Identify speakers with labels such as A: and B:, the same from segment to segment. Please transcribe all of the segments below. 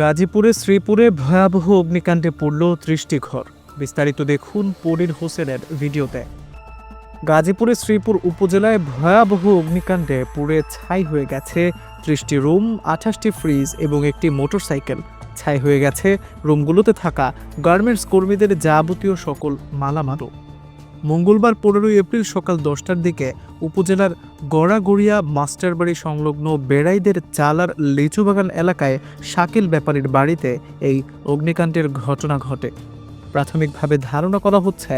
A: গাজীপুরে শ্রীপুরে ভয়াবহ অগ্নিকাণ্ডে পড়ল ত্রিশটি ঘর বিস্তারিত দেখুন পরির হোসেনের ভিডিওতে গাজীপুরে শ্রীপুর উপজেলায় ভয়াবহ অগ্নিকাণ্ডে পুড়ে ছাই হয়ে গেছে ত্রিশটি রুম আঠাশটি ফ্রিজ এবং একটি মোটরসাইকেল ছাই হয়ে গেছে রুমগুলোতে থাকা গার্মেন্টস কর্মীদের যাবতীয় সকল মালামালও মঙ্গলবার পনেরোই এপ্রিল সকাল দশটার দিকে উপজেলার গড়াগড়িয়া মাস্টারবাড়ি সংলগ্ন বেড়াইদের চালার লিচুবাগান এলাকায় শাকিল ব্যাপারীর বাড়িতে এই অগ্নিকাণ্ডের ঘটনা ঘটে প্রাথমিকভাবে ধারণা করা হচ্ছে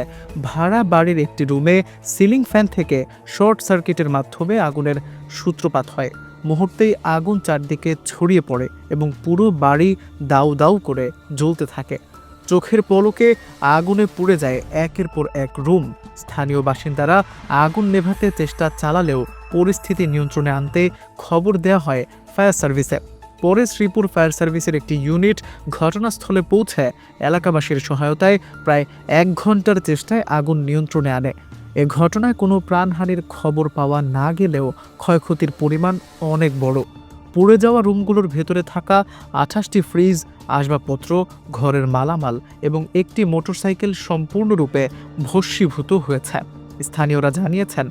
A: ভাড়া বাড়ির একটি রুমে সিলিং ফ্যান থেকে শর্ট সার্কিটের মাধ্যমে আগুনের সূত্রপাত হয় মুহূর্তেই আগুন চারদিকে ছড়িয়ে পড়ে এবং পুরো বাড়ি দাউ দাউ করে জ্বলতে থাকে চোখের পলকে আগুনে পুড়ে যায় একের পর এক রুম স্থানীয় বাসিন্দারা আগুন নেভাতে চেষ্টা চালালেও পরিস্থিতি নিয়ন্ত্রণে আনতে খবর দেয়া হয় ফায়ার সার্ভিসে পরে শ্রীপুর ফায়ার সার্ভিসের একটি ইউনিট ঘটনাস্থলে পৌঁছে এলাকাবাসীর সহায়তায় প্রায় এক ঘন্টার চেষ্টায় আগুন নিয়ন্ত্রণে আনে এ ঘটনায় কোনো প্রাণহানির খবর পাওয়া না গেলেও ক্ষয়ক্ষতির পরিমাণ অনেক বড় পুড়ে যাওয়া রুমগুলোর ভেতরে থাকা আঠাশটি ফ্রিজ আসবাবপত্র ঘরের মালামাল এবং একটি মোটরসাইকেল সম্পূর্ণরূপে ভস্মীভূত হয়েছে স্থানীয়রা জানিয়েছেন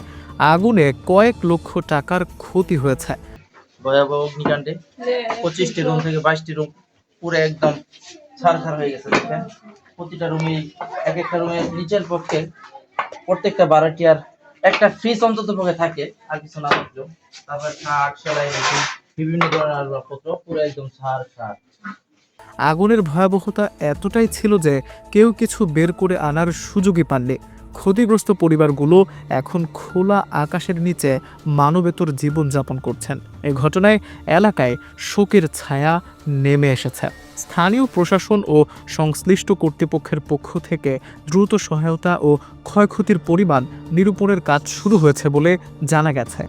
A: আগুনে কয়েক লক্ষ টাকার ক্ষতি হয়েছে
B: ভয়াবহ অগ্নিকাণ্ডে পঁচিশটি রুম থেকে বাইশটি রুম পুরো একদম ছাড়খার হয়ে গেছে দেখেন প্রতিটা রুমে এক একটা রুমে নিচের পক্ষে প্রত্যেকটা বারোটি আর একটা ফ্রিজ অন্তত পক্ষে থাকে আর কিছু না থাকলেও তারপর খাট সেলাই মেশিন বিভিন্ন ধরনের আসবাবপত্র পুরো একদম সার সার
A: আগুনের ভয়াবহতা এতটাই ছিল যে কেউ কিছু বের করে আনার সুযোগই পাননি ক্ষতিগ্রস্ত পরিবারগুলো এখন খোলা আকাশের নিচে মানবেতর জীবনযাপন করছেন এই ঘটনায় এলাকায় শোকের ছায়া নেমে এসেছে স্থানীয় প্রশাসন ও সংশ্লিষ্ট কর্তৃপক্ষের পক্ষ থেকে দ্রুত সহায়তা ও ক্ষয়ক্ষতির পরিমাণ নিরূপণের কাজ শুরু হয়েছে বলে জানা গেছে